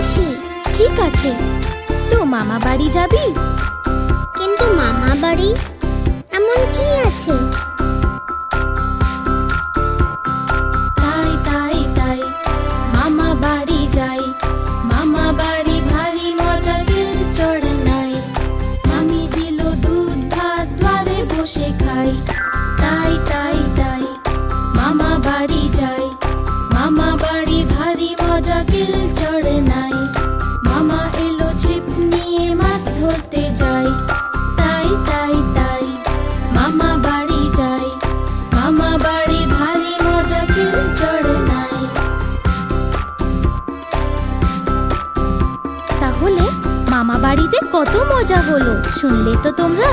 আসি ঠিক আছে। তো মামা বাড়ি যাবি? কিন্তু মামা বাড়ি এমন কি আছে? মাছ যাই। তাই তাই তাই মামা বাড়ি যাই। মামা বাড়ি ভারী মজা কেউ চড়ে নাই। তাহলে মামা বাড়িতে কত মজা হলো, শুনলে তো তোমরা?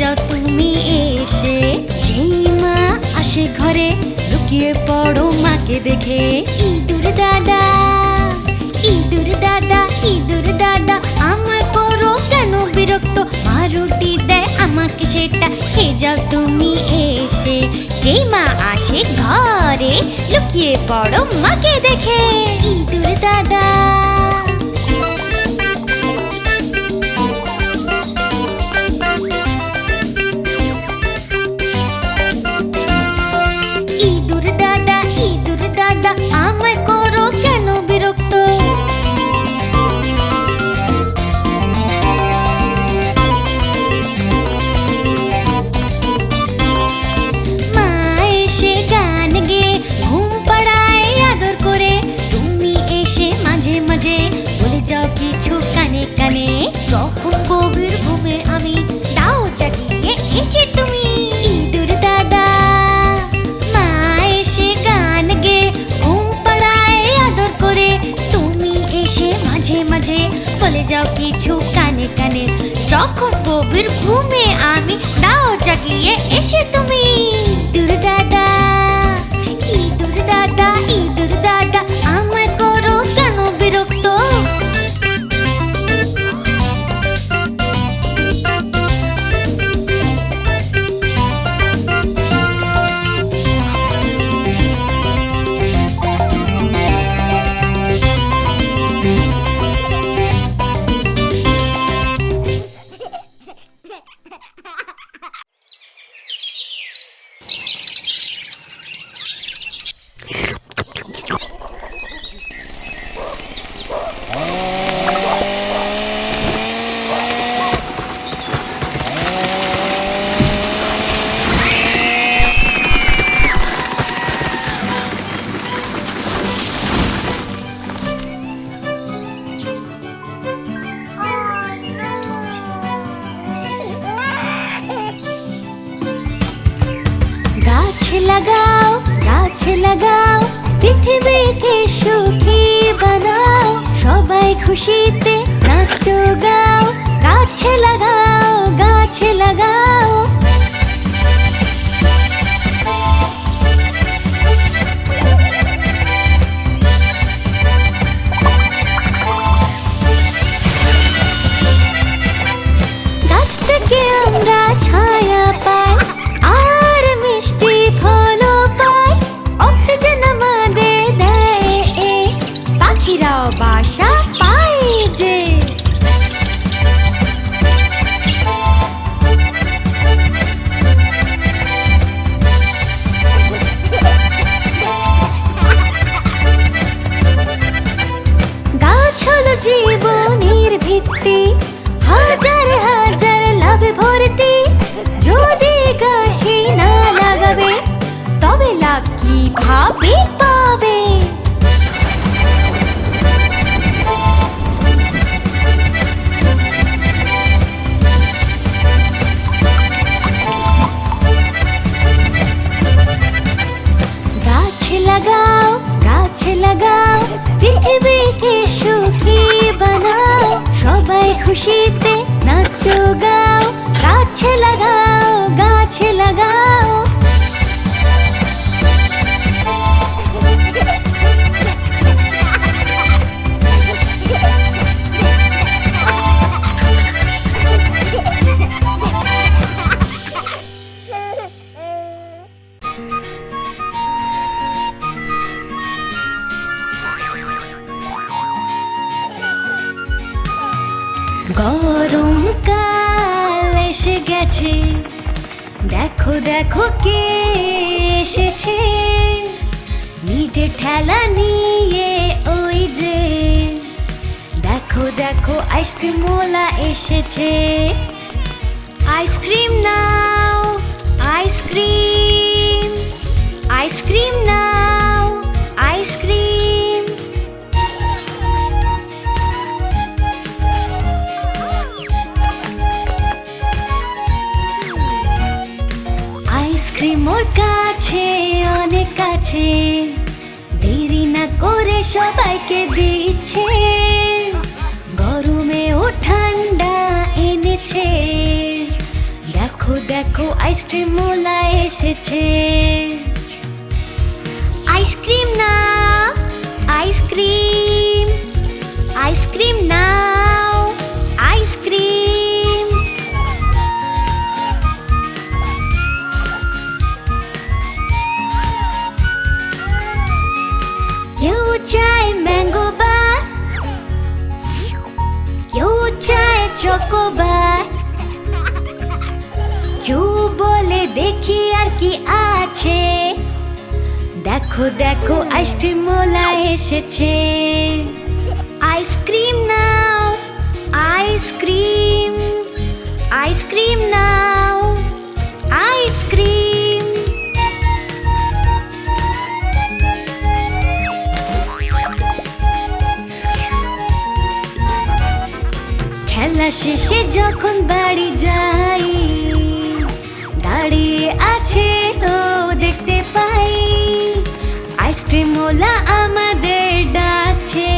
যাও তুমি এসে। যেই মা আসে ঘরে, লুকিয়ে পড়ো মাকে দেখে। ইঁদুর দাদা ইঁদুর দাদা ইঁদুর দাদা, আমায় করো কেন বিরক্ত? মা রুটি দেয়, আমাকে সেটা খেয়ে যাও তুমি এসে। যেই মা আসে ঘরে, লুকিয়ে পড়ো মাকে দেখে। ইঁদুর দাদা তুমি জীবনের ভিত্তি, হাজার হাজার লাভে ভর্তি। যদি গাছে না লাগাবে, তবে লাভ কীভাবে পাবে? গাছ লাগাও গাছ লাগাও বানাও সবাই খুশিতে নাচো গাও গাছ লাগাও দেখো আইসক্রিম মোলা এসেছে। আইসক্রিম নাও, আইসক্রিম আইসক্রিম নাও, আইসক্রিম। আইসক্রিম ওর কাছে, অনেক কাছে। দেরি না করে সবাইকে দিচ্ছে। দেখো দেখো আইসক্রিম মোলা এসেছে। আইসক্রিম না আইসক্রিম আইসক্রিম নাও আইসক্রিম কেউ চায় ম্যাঙ্গো বার কেউ চায় চকোবার দেখি আর কি আছে। দেখো দেখো, আইসক্রিম মোলা এসেছে। আইসক্রিম নাও, আইসক্রিম আইসক্রিম নাও, আইসক্রিম। খেলা শেষে যখন বাড়ি যাই আইসক্রিম ওলা আমাদের ডাকছে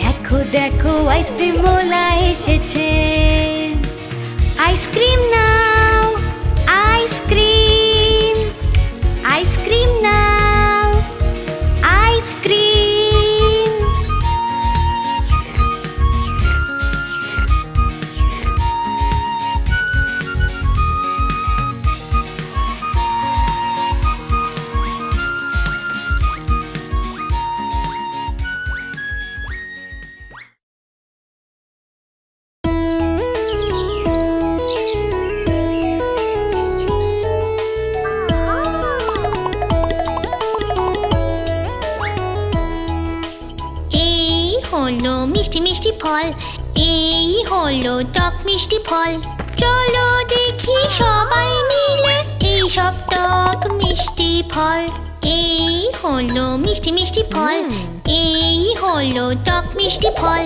দেখো দেখো আইসক্রিম ওলা এসেছে। আইসক্রিম নাও হলো মিষ্টি মিষ্টি ফল। এই হলো টক মিষ্টি ফল। চলো দেখি সবাই মিলে এই সব টক মিষ্টি ফল। এই হলো মিষ্টি মিষ্টি ফল। এই হলো টক মিষ্টি ফল।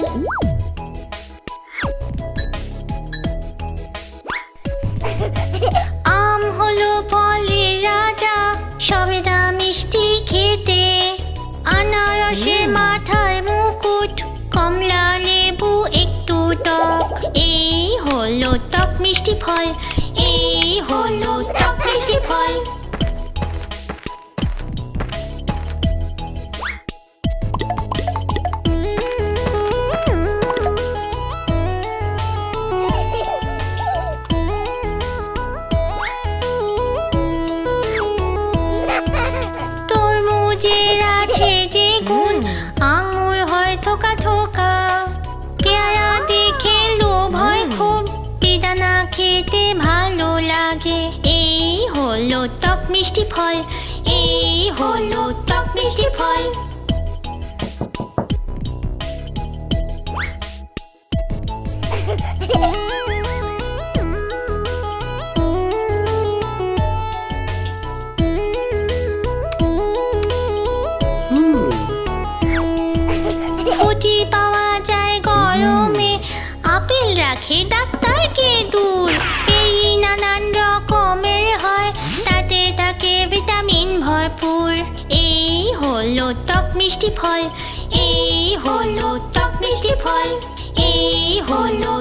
আম হলো ফলের রাজা সবেদা মিষ্টি খেতে। আনারসে মাথায় মিষ্টি ফল এই হলো টক মিষ্টি ফল। মিষ্টি ফল। এই হলো টক মিষ্টি ফল। মিষ্টি ফল। এই হলো টক মিষ্টি ফল। এই হলো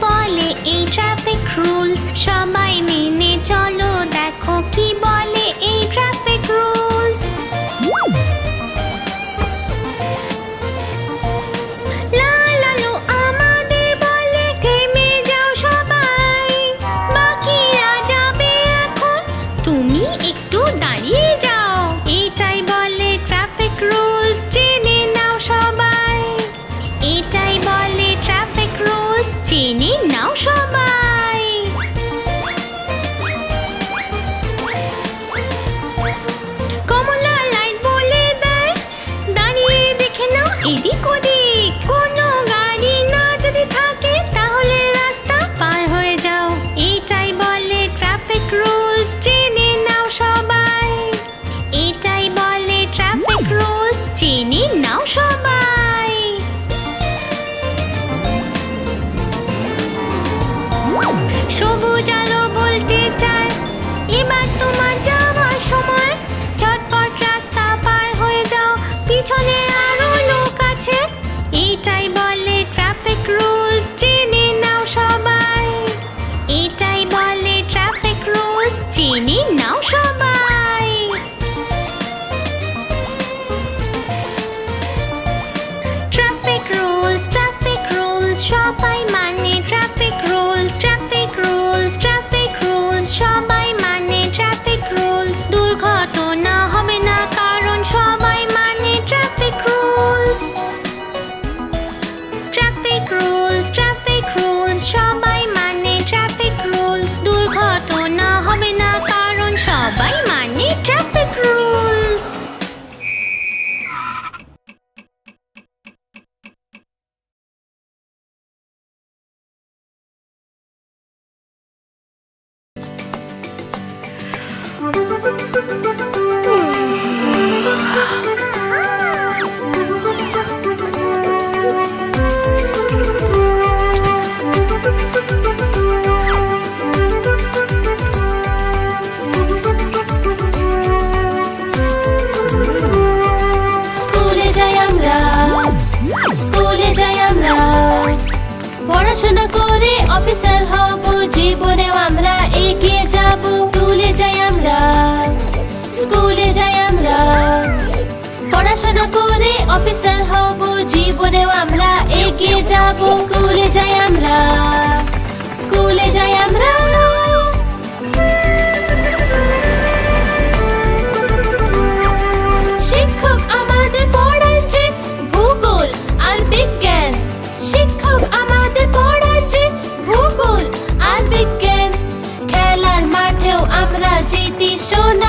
বলে এই ট্রাফিক রুলস সবাই মেনে চলো। পড়াশোনা করে অফিসার হব জীবনে আমরা এগিয়ে যাব। স্কুলে যাই আমরা, স্কুলে যাই আমরা। পড়াশোনা করে অফিসার হব জীবনে আমরা এগিয়ে যাব। স্কুলে যাই আমরা, স্কুলে যাই আমরা। yo no